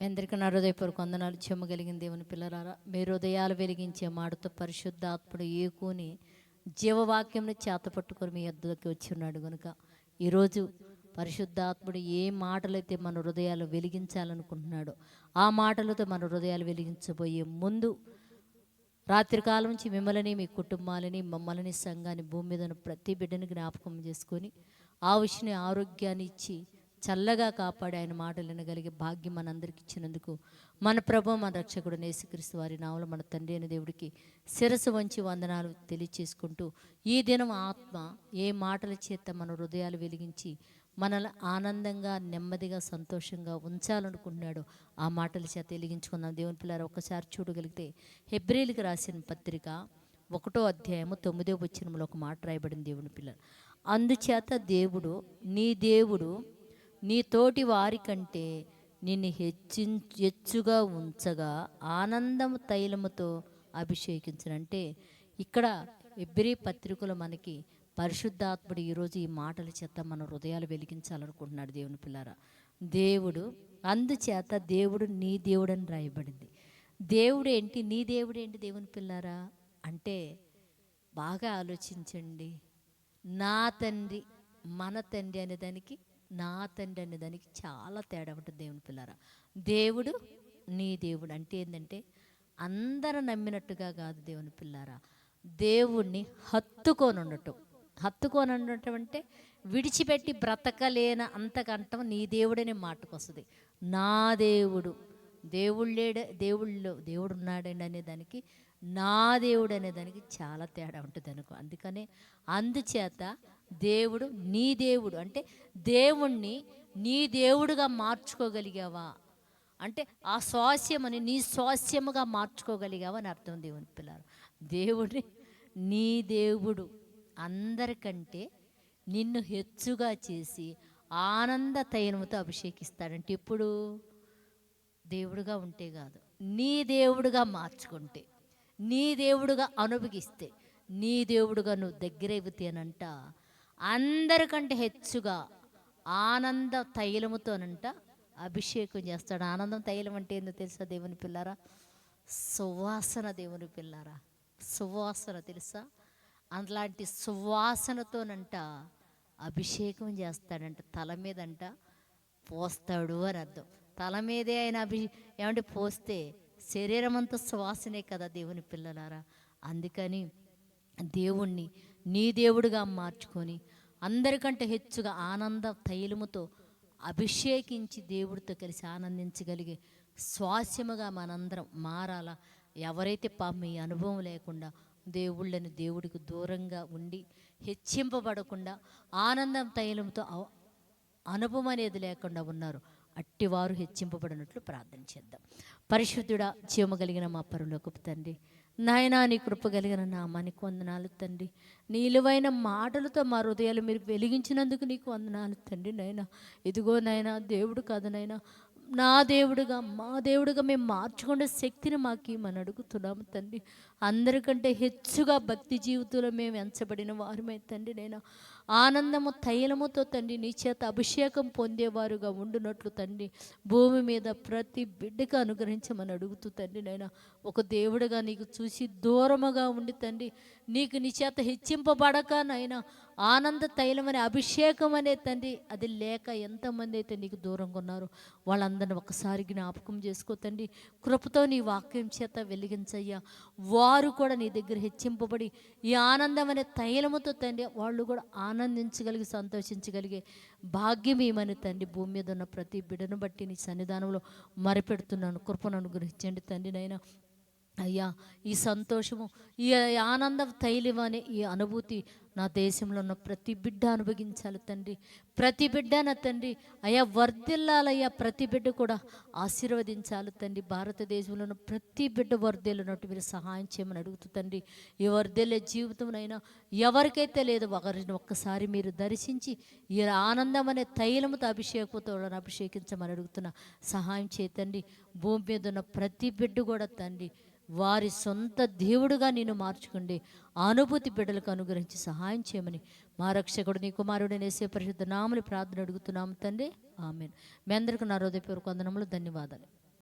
మీ అందరికీ నా హృదయపూర్వక వందనాలు. చెమ్మగలిగిన దేవుని పిల్లరారా మీ హృదయాలు వెలిగించే మాటతో పరిశుద్ధాత్ముడు ఏకుని జీవవాక్యంని చేతపట్టుకొని మీ యొద్దకి వచ్చి ఉన్నాడు కనుక ఈరోజు పరిశుద్ధాత్ముడు ఏ మాటలైతే మన హృదయాలు వెలిగించాలనుకుంటున్నాడో ఆ మాటలతో మన హృదయాలు వెలిగించబోయే ముందు రాత్రికాలం నుంచి మిమ్మల్ని మీ కుటుంబాలని మమ్మల్ని సంఘాన్ని భూమి మీద ప్రతి బిడ్డని జ్ఞాపకం చేసుకొని ఆ ఆవుషిని ఆరోగ్యాన్ని ఇచ్చి చల్లగా కాపాడి ఆయన మాటలు వినగలిగే భాగ్యం మనందరికి ఇచ్చినందుకు మన ప్రభు మన రక్షకుడు నేసుక్రీస్తు వారి నావలు మన తండ్రి అయిన దేవుడికి శిరసు వంచి వందనాలు తెలియచేసుకుంటూ ఈ దినం ఆత్మ ఏ మాటల చేత మన హృదయాలు వెలిగించి మనల్ని ఆనందంగా నెమ్మదిగా సంతోషంగా ఉంచాలనుకుంటున్నాడు ఆ మాటల చేత వెలిగించుకుందాం. దేవుని పిల్లలు ఒకసారి చూడగలిగితే హెబ్రిల్కి రాసిన పత్రిక ఒకటో అధ్యాయము తొమ్మిదో వచ్చినములో ఒక మాట రాయబడింది దేవుని పిల్లలు అందుచేత దేవుడు నీ దేవుడు నీ తోటి వారికంటే నిన్ను హెచ్చి హెచ్చుగా ఉంచగా ఆనందము తైలముతో అభిషేకించనంటే ఇక్కడ ఎబ్రి పత్రికలు మనకి పరిశుద్ధాత్ముడు ఈరోజు ఈ మాటల చేత మన హృదయాలు వెలిగించాలనుకుంటున్నాడు దేవుని పిల్లారా. దేవుడు అందుచేత దేవుడు నీ దేవుడని రాయబడింది. దేవుడు ఏంటి? నీ దేవుడు ఏంటి దేవుని పిల్లారా? అంటే బాగా ఆలోచించండి. నా తండ్రి మన తండ్రి అనే దానికి నా తండ్రి అనే దానికి చాలా తేడా ఉంటుంది దేవుని పిల్లరా. దేవుడు నీ దేవుడు అంటే ఏంటంటే అందరూ నమ్మినట్టుగా కాదు దేవుని పిల్లారా. దేవుణ్ణి హత్తుకొని ఉండటం హత్తుకొని ఉండటం అంటే విడిచిపెట్టి బ్రతకలేన అంతకంటం నీ దేవుడనే మాటకు వస్తుంది. నా దేవుడు దేవుళ్ళేడ దేవుళ్ళు దేవుడు ఉన్నాడండి అనే దానికి నా దేవుడు అనే దానికి చాలా తేడా ఉంటుంది అనుకో అందుకనే అందుచేత దేవుడు నీ దేవుడు అంటే దేవుణ్ణి నీ దేవుడుగా మార్చుకోగలిగావా? అంటే ఆ స్వాస్యమని నీ స్వాస్యముగా మార్చుకోగలిగావా అని అర్థం దేవుని పిల్లలు. దేవుడిని నీ దేవుడు అందరికంటే నిన్ను హెచ్చుగా చేసి ఆనంద తైనముతో అభిషేకిస్తాడంటే ఇప్పుడు దేవుడుగా ఉంటే కాదు. నీ దేవుడుగా మార్చుకుంటే నీ దేవుడుగా అనుభవిస్తే నీ దేవుడుగా నువ్వు దగ్గరైపోతేనంట అందరికంటే హెచ్చుగా ఆనంద తైలముతోనంట అభిషేకం చేస్తాడు. ఆనందం తైలం అంటే ఏందో తెలుసా దేవుని పిల్లారా? సువాసన దేవుని పిల్లారా? సువాసన తెలుసా? అలాంటి సువాసనతోనంట అభిషేకం చేస్తాడంట. తల మీదంట పోస్తాడు అని అర్థం. తల మీదే ఆయన అభి ఏమంటే పోస్తే శరీరం అంతా సువాసనే కదా దేవుని పిల్లలారా? అందుకని దేవుణ్ణి నీ దేవుడుగా మార్చుకొని అందరికంటే హెచ్చుగా ఆనంద తైలముతో అభిషేకించి దేవుడితో కలిసి ఆనందించగలిగే స్వాస్యముగా మనందరం మారాలా? ఎవరైతే పాపం ఈ అనుభవం లేకుండా దేవుళ్ళని దేవుడికి దూరంగా ఉండి హెచ్చింపబడకుండా ఆనందం తైలంతో అవ- అనుభవం అనేది లేకుండా ఉన్నారు అట్టివారు హెచ్చింపబడినట్లు ప్రార్థన చేద్దాం. పరిశుద్ధుడా జీవము కలిగిన మా పరులోకపు తండ్రి నాయనా నీ కృప కలిగిన నామానికి వందనాలు తండ్రి. నీలువైన మాటలతో మా హృదయాలు మీరు వెలిగించినందుకు నీకు వందనాలు తండ్రి నాయన. ఇదిగో నాయన దేవుడు కాదు నాయన. నా దేవుడుగా మా దేవుడుగా మేము మార్చుకునే శక్తిని మాకు మనం అడుగుతున్నాము తండ్రి. అందరికంటే హెచ్చుగా భక్తి జీవితంలో మేము ఎంచబడిన వారమే తండ్రి. నేను ఆనందము తైలముతో తండ్రి నీ చేత అభిషేకం పొందేవారుగా ఉండునట్లు తండ్రి. భూమి మీద ప్రతి బిడ్డకు అనుగ్రహించమని అడుగుతూ తండ్రి నేను ఒక దేవుడుగా నీకు చూసి దూరముగా ఉండి తండ్రి నీకు నీ చేత హెచ్చింపబడక నాయన ఆనంద తైలం అనే అభిషేకం అనే తండ్రి అది లేక ఎంతమంది అయితే నీకు దూరంగా ఉన్నారు వాళ్ళందరిని ఒకసారి జ్ఞాపకం చేసుకో తండ్రి. కృపతో నీ వాక్యం చేత వెలిగించయ్యా. వారు కూడా నీ దగ్గర హెచ్చింపబడి ఈ ఆనందం అనే తైలముతో తండ్రి వాళ్ళు కూడా ఆనందించగలిగి సంతోషించగలిగే భాగ్యం ఏమని తండ్రి భూమి మీద ఉన్న ప్రతి బిడ్డను బట్టి నీ సన్నిధానంలో మరపెడుతున్నాను. కృపను అనుగ్రహించండి తండ్రి నైనా అయ్యా ఈ సంతోషము ఈ ఆనందం తైలం అనే ఈ అనుభూతి నా దేశంలో ఉన్న ప్రతి బిడ్డ అనుభవించాలి తండ్రి. ప్రతి బిడ్డ నా తండ్రి అయ్యా వర్ధిల్లాలయ్యా ప్రతి బిడ్డ కూడా ఆశీర్వదించాలి తండ్రి. భారతదేశంలో ఉన్న ప్రతి బిడ్డ వర్ధిల్లినట్టు మీరు సహాయం చేయమని అడుగుతూ తండ్రి ఈ వర్ధిల్లే జీవితంనైనా ఎవరికైతే లేదు ఒకరిని ఒక్కసారి మీరు దర్శించి ఈ ఆనందం అనే తైలముతో అభిషేకంతో అభిషేకించమని అడుగుతున్న. సహాయం చేయతండి భూమి మీద ఉన్న ప్రతి బిడ్డ కూడా తండ్రి వారి సొంత దేవుడుగా నేను మార్చుకోండి అనుభూతి బిడ్డలకు అనుగ్రహించి సహాయం చేయమని మా రక్షకుడు నీ కుమారుడు నేసే పరిశుద్ధ నామని ప్రార్థన అడుగుతున్నాము తండ్రి. ఆమెను. మీ అందరికీ నా హృదయపూర్వక వందనములు ధన్యవాదాలు.